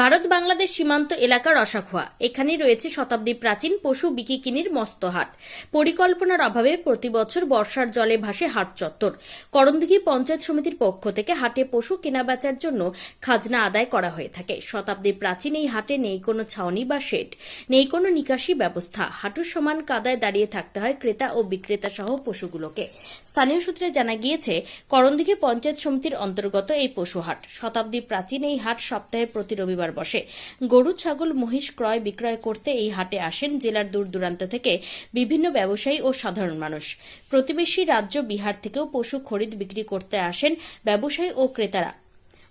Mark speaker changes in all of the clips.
Speaker 1: ভারত বাংলাদেশ সীমান্ত এলাকার রসাখোয়া এখানে রয়েছে শতাব্দী প্রাচীন পশু বিকিকিনির মস্ত হাট। পরিকল্পনার অভাবে প্রতি বছর বর্ষার জলে ভাসে হাট চত্বর। করণদিঘি পঞ্চায়েত সমিতির পক্ষ থেকে হাটে পশু কেনাবেচার জন্য খাজনা আদায় করা হয়ে থাকে। শতাব্দী প্রাচীন এই হাটে নেই কোনো ছাউনি বা শেড, নেই কোনো নিকাশি ব্যবস্থা। হাঁটুর সমান কাদায় দাঁড়িয়ে থাকতে হয় ক্রেতা ও বিক্রেতা সহ পশুগুলোকে। স্থানীয় সূত্রে জানা গিয়েছে, করণদিঘি পঞ্চায়েত সমিতির অন্তর্গত এই পশু হাট। শতাব্দী প্রাচীন এই হাট সপ্তাহে প্রতি রবিবার বসে। গরু, ছাগল, মহিষ ক্রয় বিক্রয় করতে এই হাটে আসেন জেলার দূর দূরান্ত থেকে বিভিন্ন ব্যবসায়ী ও সাধারণ মানুষ। প্রতিবেশী রাজ্য বিহার থেকেও পশু খরিদ বিক্রি করতে আসেন ব্যবসায়ী ও ক্রেতারা।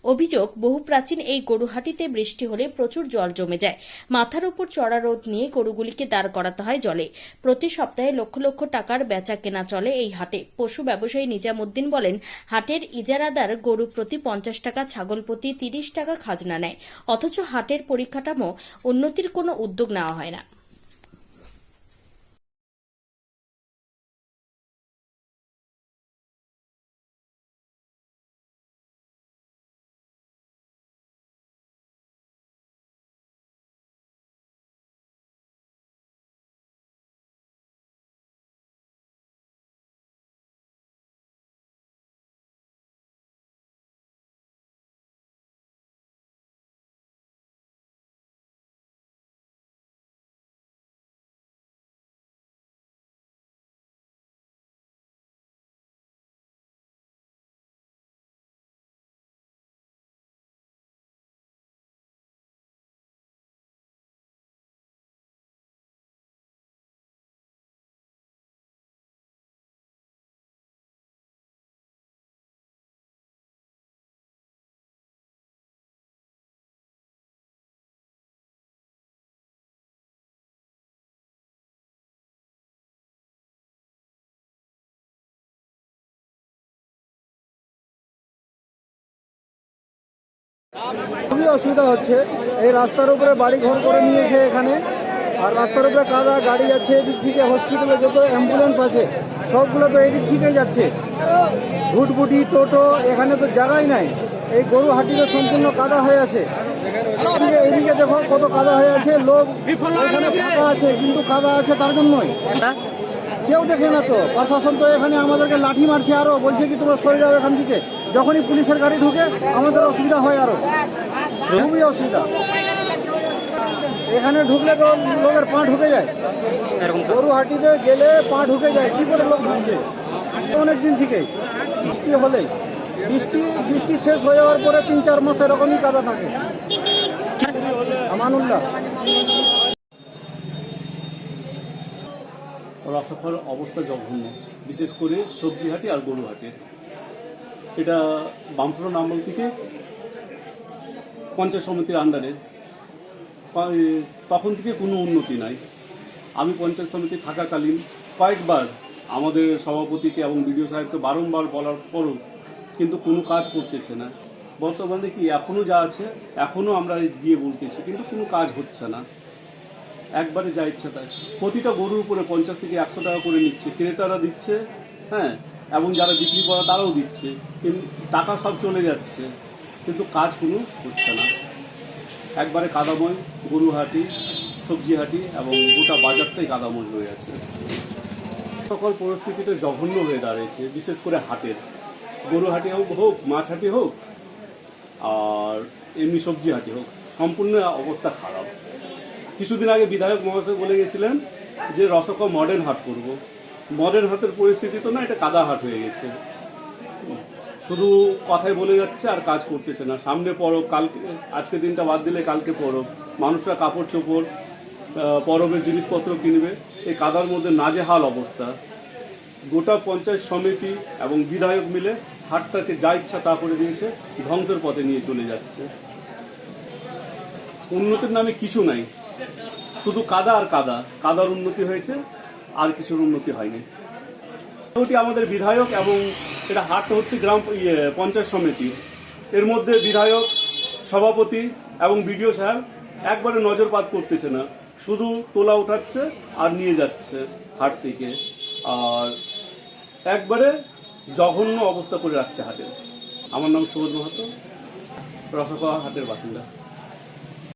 Speaker 1: অভিযোগ, বহু প্রাচীন এই গরুহাটিতে বৃষ্টি হলে প্রচুর জল জমে যায়। মাথার উপর চড়া রোদ নিয়ে গরুগুলিকে দাঁড় করাতে হয় জলে। প্রতি সপ্তাহে লক্ষ লক্ষ টাকার বেচা কেনা চলে এই হাটে। পশু ব্যবসায়ী নিজামুদ্দিন বলেন, হাটের ইজারাদার গরু প্রতি পঞ্চাশ টাকা, ছাগল প্রতি তিরিশ টাকা খাজনা নেয়। অথচ হাটের পরিকাঠামো উন্নতির কোনো উদ্যোগ নেওয়া হয় না।
Speaker 2: খুবই অসুবিধা হচ্ছে। এই রাস্তার উপরে বাড়ি ঘর করে নিয়েছে এখানে। আর রাস্তার উপরে কাদা, গাড়ি যাচ্ছে এদিক থেকে হসপিটালে যত অ্যাম্বুলেন্স আছে, সবগুলো তো এদিক থেকেই যাচ্ছে। ভুটভুটি টোটো, এখানে তো জায়গাই নাই। এই গরু হাটিতে সম্পূর্ণ কাদা হয়ে আছে। এদিকে এদিকে দেখো কত কাদা হয়ে আছে। লোক এখানে ফাঁকা আছে, কিন্তু কাদা আছে তার জন্যই। কেউ দেখে না তো। প্রশাসন তো এখানে আমাদেরকে লাঠি মারছে আরও, বলছে কি তোমরা সরে যাও এখান থেকে। যখনই পুলিশের গাড়ি ঢুকে, আমাদের অসুবিধা হয় আরও। খুবই অসুবিধা। এখানে ঢুকলে তো লোকের পা ঢুকে যায়। গরু হাটিতে গেলে পা ঢুকে যায়। কি করে লোক ঢুকবে? অনেক দিন থেকেই বৃষ্টি হলেই। বৃষ্টি বৃষ্টি শেষ হয়ে যাওয়ার পরে তিন চার মাস এরকমই কাদা থাকে। আমানুল্লাহ।
Speaker 3: রাসাফার অবস্থা জঘন্য, বিশেষ করে সবজি হাটে আর গরু হাটে এটা বামফ্রন্ট আমল থেকে পঞ্চায়েত সমিতির আন্ডারে তখন থেকে কোনো উন্নতি নাই। আমি পঞ্চায়েত সমিতি থাকাকালীন কয়েকবার আমাদের সভাপতিকে এবং বিডিও সাহেবকে বারংবার বলার পরও কিন্তু কোনো কাজ করতেছে না। বর্তমানে কি এখনও যা আছে এখনও আমরা গিয়ে বলতেছি, কিন্তু কোনো কাজ হচ্ছে না। একবারে যা ইচ্ছা তাই। প্রতিটা গরুর উপরে পঞ্চাশ থেকে একশো টাকা করে নিচ্ছে। ক্রেতারা দিচ্ছে হ্যাঁ এবং যারা বিক্রি করা তারাও দিচ্ছে। কিন্তু টাকা সব চলে যাচ্ছে। কিন্তু কাজ কোনো হচ্ছে না। একবারে কাদাময়, গরু হাটি, সবজি হাটি এবং গোটা বাজারটাই কাদাময় হয়ে আছে। সকল পরিস্থিতিটা জঘন্য হয়ে দাঁড়িয়েছে, বিশেষ করে হাটের। গরু হাটি হোক হোক, মাছ হাটি হোক, আর এমনি সবজি হাটি হোক, সম্পূর্ণ অবস্থা খারাপ। কিছুদিন আগে বিধায়ক মহাশয় বলে গেছিলেন যে রসকা মডার্ন হাট করব। মডার্ন হাটের পরিস্থিতি তো না, এটা কাদা হাট হয়ে গেছে। শুধু কথায় বলে যাচ্ছে আর কাজ করতেছে না। সামনে পরব, কালকে, আজকে দিনটা বাদ দিলে কালকে পরব। মানুষরা কাপড় চোপড় পরবের জিনিসপত্র কিনবে। এই কাদার মধ্যে নাজেহাল অবস্থা। গোটা পঞ্চায়েত সমিতি এবং বিধায়ক মিলে হাটটাকে যা ইচ্ছা তা করে দিয়েছে, ধ্বংসের পথে নিয়ে চলে যাচ্ছে। উন্নতির নামে কিছু নাই। শুধু কাদা আর কাদা। কাদার উন্নতি হয়েছে, আর কিছুর উন্নতি হয়নি। মোটামুটি আমাদের বিধায়ক এবং এটা হাটটা হচ্ছে গ্রাম ইয়ে পঞ্চায়েত সমিতি। এর মধ্যে বিধায়ক, সভাপতি এবং বিডিও সাহেব একবারে নজরপাত করতেছে না। শুধু তোলা উঠাচ্ছে আর নিয়ে যাচ্ছে হাট থেকে। আর একবারে জঘন্য অবস্থা করে রাখছে হাটে। আমার নাম সুবোধ মাহাতো রসকা হাটের বাসিন্দা।